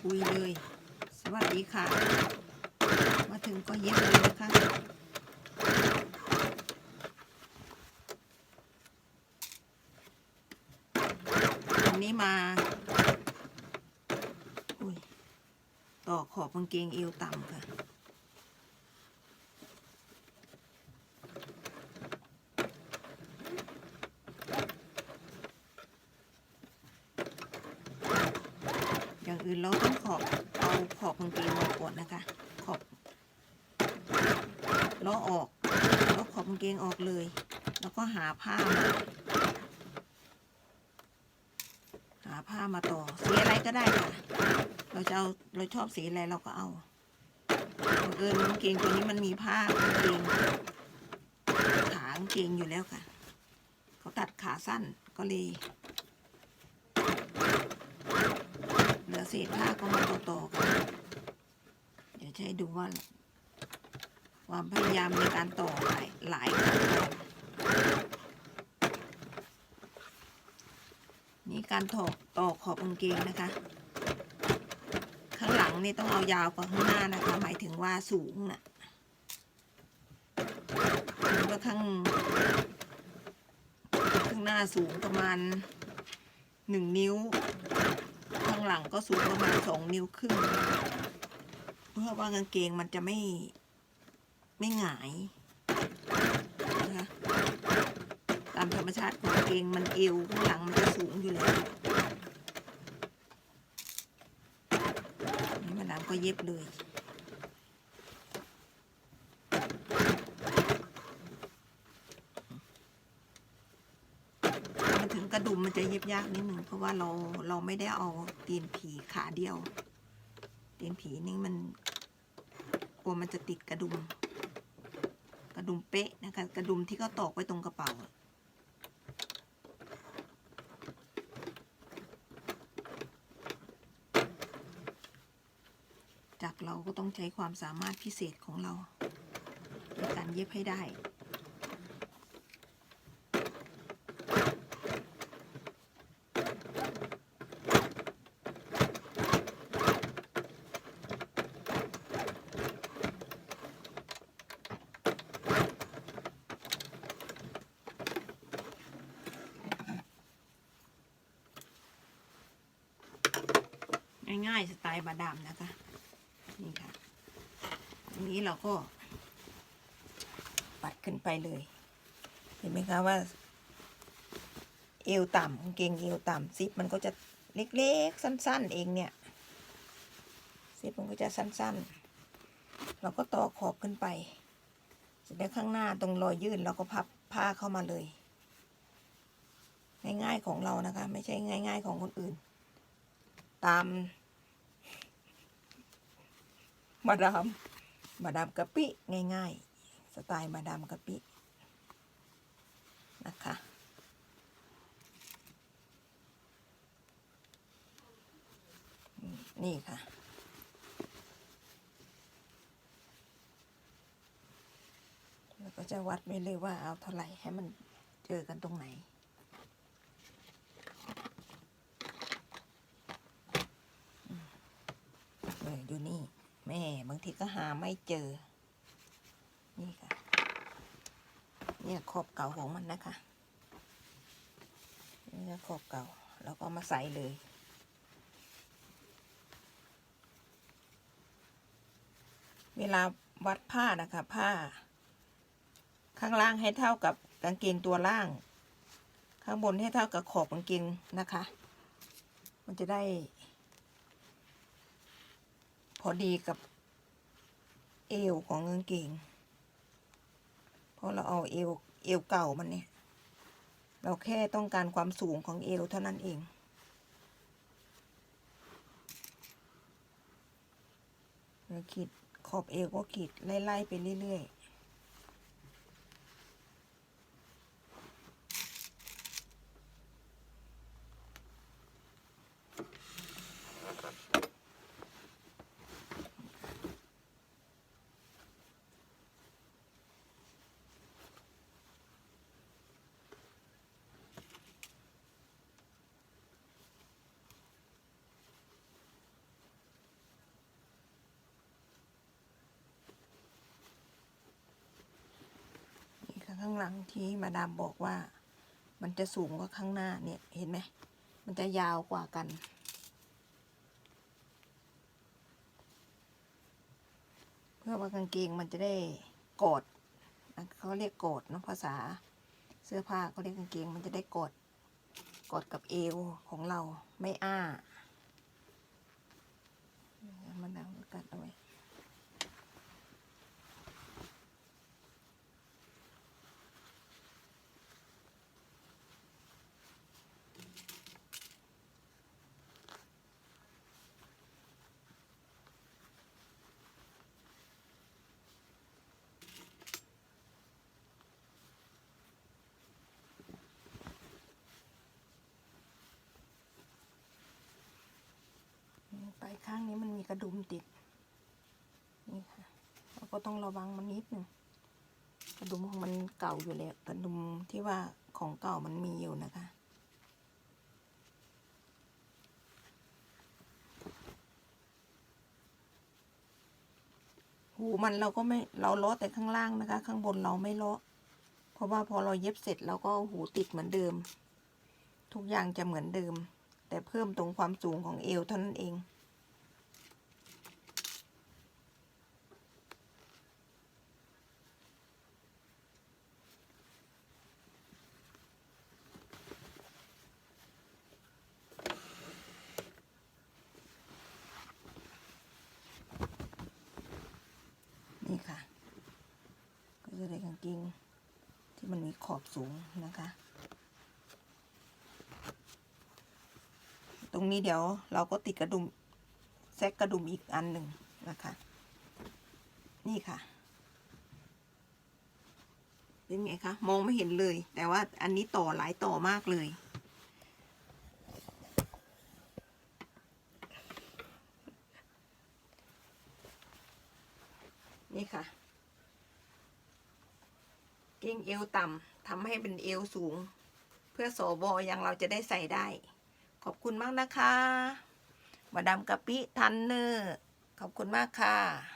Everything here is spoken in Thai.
คุยเลย สวัสดีค่ะ มาถึงก็เย็บเลยนะคะอันนี้มาต่อขอบกางเกงเอวต่ำค่ะ อื่นเราต้องขอบเอาขอบกางเกงออกก่อนนะคะ ขอบล้อออกล้อขอบกางเกงออกเลย แล้วก็หาผ้ามาหาผ้ามาต่อสีอะไรก็ได้ค่ะ เราจะเอาเราชอบสีอะไรเราก็เอาเอิญกางเกงตัวนี้มันมีผ้ากางเกงขากางเกงอยู่แล้วค่ะ เขาตัดขาสั้นก็เลย เหลือเศษผ้าก็มาต่อๆกันเดี๋ยวจะให้ดูว่าความพยายามในการต่อหลายหลายนี่การถอกต่อขอบกางเกงนะคะ ข้างหลังนี่ต้องเอายาวกว่าข้างหน้านะคะ หมายถึงว่าสูงน่ะหรือว่าข้างข้างหน้าสูงประมาณหนึ่งนิ้วางหลังก็สูงประมาณสองนิ้วครึ่งเพื่อว่ากางเกงมันจะไม่ไม่หงายนะคะตามธรรมชาติของกางเกงมันเอวข้างหลังมันจะสูงอยู่แล้วนี่มาดามก็เย็บเลย มาถึง กระดุมมันจะเย็บยากนิดหนึ่งเพราะว่าเราเราไม่ได้เอาตีนผีขาเดียว ตีนผีนี่มันกลัวมันจะติดกระดุม กระดุมเป๊ะนะคะ กระดุมที่เขาตอกไว้ตรงกระเป๋าจากเราก็ต้องใช้ความสามารถพิเศษของเราในการเย็บให้ได้ ง่ายๆสไตล์บาดามนะคะนี่ค่ะอันนี้เราก็ ปัดขึ้นไปเลย เห็นไหมคะว่า เอวต่ำกางเกงเอวต่ำซิปมันก็จะเล็กๆ สั้น ๆ เองเนี่ยซิปมันก็จะสั้น ๆ เราก็ต่อขอบขึ้นไปเสร็จแล้วข้างหน้าตรงรอยยื่นเราก็พับผ้าเข้ามาเลย ง่ายๆของเรานะคะ ไม่ใช่ง่าย ๆ ของคนอื่น ตาม มาดาม มาดามกะปิง่าย ๆ สไตล์มาดามกะปินะคะนี่ค่ะ แล้วก็จะวัดไว้เลยว่าเอาเท่าไหร่ให้มันเจอกันตรงไหน เอออยู่นี่ แม่บางที ก็หาไม่เจอ นี่ค่ะ เนี่ยขอบเก่าของมันนะคะ นี่นะขอบเก่า แล้วก็มาใส่เลยเวลาวัดผ้านะคะ ผ้า ข้างล่างให้เท่ากับกางเกงตัวล่าง ข้างบนให้เท่ากับขอบกางเกงนะคะ มันจะได้ พอดีกับ เอวของกางเกงเพราะเราเอาเอวเอวเก่ามันเนี่ย เราแค่ต้องการความสูงของเอวเท่านั้นเองเราขีดขอบเอวก็ขีดไล่ๆไปเรื่อยๆังที่มาดามบอกว่า มันจะสูงกว่าข้างหน้าเนี่ยเห็นไหมมันจะยาวกว่ากัน เพื่อว่ากางเกงมันจะได้กดเขาเรียกกดเนาะภาษาเสื้อผ้าเขาเรียกกางเกงมันจะได้กดกดกับเอวของเราไม่อ้ามันดามกัดเอาไว้ ปลายข้างนี้มันมีกระดุมติด นี่ค่ะ เราก็ต้องระวังมันนิดหนึ่งกระดุมของมันเก่าอยู่แล้วกระดุมที่ว่าของเก่ามันมีอยู่นะคะหูมันเราก็ไม่เราเลาะแต่ข้างล่างนะคะ ข้างบนเราไม่เลาะ เพราะว่าพอเราเย็บเสร็จเราก็หูติดเหมือนเดิม ทุกอย่างจะเหมือนเดิม แต่เพิ่มตรงความสูงของเอวเท่านั้นเอง นี่ค่ะ กิ้งที่มันมีขอบสูงนะคะ ตรงนี้เดี๋ยวเราก็ติดกระดุมแซกกระดุมอีกอันหนึ่งนะคะ นี่ค่ะ เป็นไงคะ มองไม่เห็นเลย แต่ว่าอันนี้ต่อหลายต่อมากเลย นี่ค่ะ เกงเอวต่ำทำให้เป็นเอวสูง เพื่อสอบอยังเราจะได้ใส่ได้ ขอบคุณมากนะคะ มาดามกะปิทันเนอร์ ขอบคุณมากค่ะ